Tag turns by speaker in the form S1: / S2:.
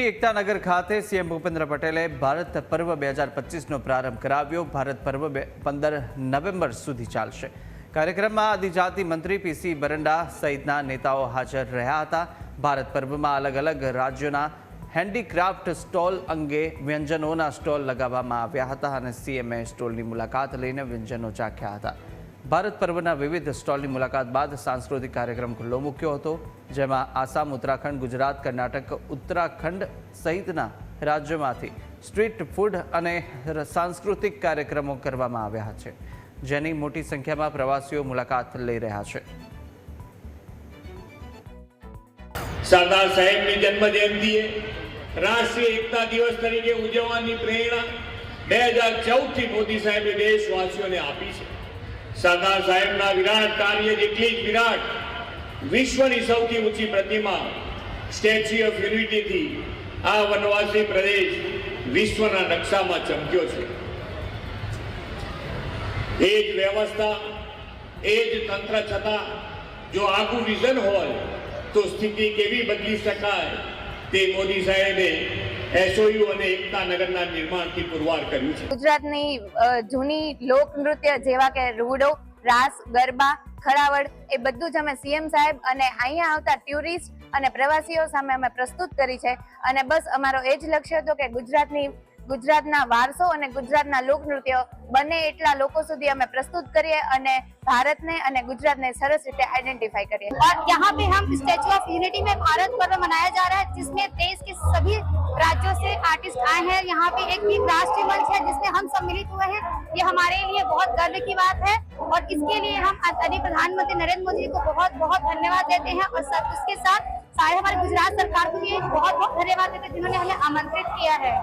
S1: GT Ektanagar ખાતે CM Bhupendra પટેલે ભારત પર્વ બે હજાર પચીસનો પ્રારંભ કરાવ્યો. ભારત પર્વ બે પંદર નવેમ્બર સુધી ચાલશે. કાર્યક્રમમાં આદિજાતિ મંત્રી પીસી બરંડા સહિતના નેતાઓ હાજર રહ્યા હતા. ભારત પર્વમાં અલગ અલગ રાજ્યોના હેન્ડીક્રાફ્ટ સ્ટોલ અંગે વ્યંજનોના સ્ટોલ લગાવવામાં આવ્યા હતા અને સીએમએ સ્ટોલની મુલાકાત લઈને વ્યંજનો ચાખ્યા હતા. ભારત પર્વના વિવિધ સ્ટોલની મુલાકાત બાદ સાંસ્કૃતિક કાર્યક્રમ ખુલ્લો મૂક્યો હતો, જેમાં આસામ, ઉત્તરાખંડ, ગુજરાત, કર્ણાટક, ઉત્તરાખંડ સહિતના રાજ્યોમાંથી સ્ટ્રીટ ફૂડ અને સાંસ્કૃતિક કાર્યક્રમો કરવામાં આવ્યા છે, જેની મોટી સંખ્યામાં પ્રવાસીઓ મુલાકાત લઈ રહ્યા છે.
S2: સરદાર સાહેબની જન્મ જયંતિએ રાષ્ટ્રીય એકતા દિવસ તરીકે ઉજવવાની પ્રેરણા બે હજાર ચૌદથી મોદી સાહેબે દેશવાસીઓને આપી છે. સરદાર સાહેબના વિરાટ, કાર્ય જેટલી જ વિરાટ, વિશ્વની સૌથી ઊંચી પ્રતિમા, સ્ટેચ્યુ ઓફ યુનિટીથી આ વનવાસી પ્રદેશ વિશ્વના નકશામાં ચમક્યો છે. એ જ વ્યવસ્થા, એ જ તંત્ર છતાં જો આગું વિઝન હોય, તો સ્થિતિ કેવી બદલી શકાય તે મોદી સાહેબે
S3: ગુજરાતની જૂની લોક નૃત્ય જેવા કે રૂડો, રાસ, ગરબા ખડાવડ એ બધું જ અમે સીએમ સાહેબ અને અહીંયા આવતા ટુરિસ્ટ અને પ્રવાસીઓ સામે અમે પ્રસ્તુત કરી છે. અને બસ અમારો એ જ લક્ષ્ય હતો કે ગુજરાતની ગુજરાતના વારસો અને ગુજરાતના લોકનૃત્યો બને એટલા લોકો સુધી અમે પ્રસ્તુત કરીએ અને ભારતને અને ગુજરાતને સરસ રીતે આઈડેન્ટિફાઈ કરીએ
S4: और यहाँ पे हम स्टेचू ऑफ यूनिटी में भारत पर्व मनाया जा रहा है जिसमें देश के सभी राज्यों से आर्टिस्ट आए हैं यहाँ पे एक भी राष्ट्रीय मंच है जिसमें हम सम्मिलित हुए हैं ये हमारे लिए बहुत गर्व की बात है और इसके लिए हम आदरणीय प्रधानमंत्री नरेंद्र मोदी जी को बहुत बहुत धन्यवाद देते हैं और साथ उसके साथ सारे हमारे गुजरात सरकार को भी बहुत बहुत धन्यवाद देते हैं जिन्होंने हमें आमंत्रित किया है